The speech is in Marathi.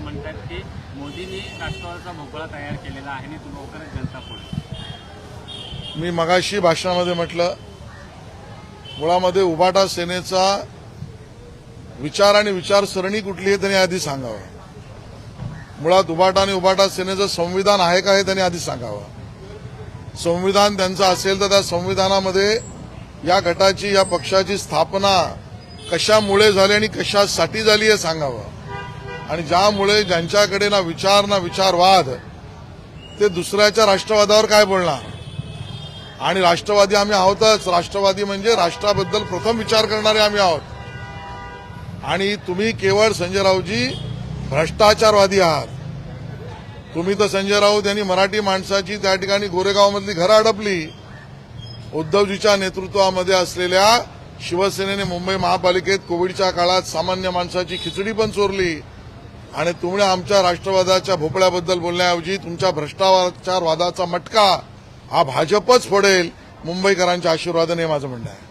म्हणतात की मोदींनी राष्ट्रवादीचा भोपळा तयार केलेला आहे आणि तो लवकरच जनता पुढे मी मगाशी भाषणामध्ये म्हटलं मुळामध्ये उभाटा सेनेचा विचार आणि विचारसरणी कुठली आहे त्यांनी आधी सांगावं. मुळात उभाटा आणि उभाटा सेनेचं संविधान आहे का हे त्यांनी आधी सांगावं. संविधान त्यांचं असेल तर त्या संविधानामध्ये या गटाची या पक्षाची स्थापना कशामुळे झाली आणि कशासाठी झाली हे सांगावं? आणि ज्यामुळे ज्यांच्याकडे ना विचार ना विचारवाद ते दुसऱ्याच्या राष्ट्रवादावर काय बोलणार? आणि राष्ट्रवादी आम्ही आहोतच. राष्ट्रवादी म्हणजे राष्ट्राबद्दल प्रथम विचार करणारे आम्ही आहोत. आणि तुम्ही केवळ संजय राऊजी भ्रष्टाचारवादी आहात. तुम्ही तर संजय राऊत यांनी मराठी माणसाची त्या ठिकाणी गोरेगावमधली घरं अडपली. उद्धवजीच्या नेतृत्वामध्ये असलेल्या शिवसेनेने मुंबई महापालिकेत कोविडच्या काळात सामान्य माणसाची खिचडी पण चोरली. आणि तुम्ही आमच्या राष्ट्रवादाच्या भोपळ्याबद्दल बोलण्याऐवजी तुमच्या भ्रष्टाचारवादाचा मटका हा भाजपच फोडेल. मुंबईकरांच्या आशीर्वादाने हे माझं म्हणणं आहे.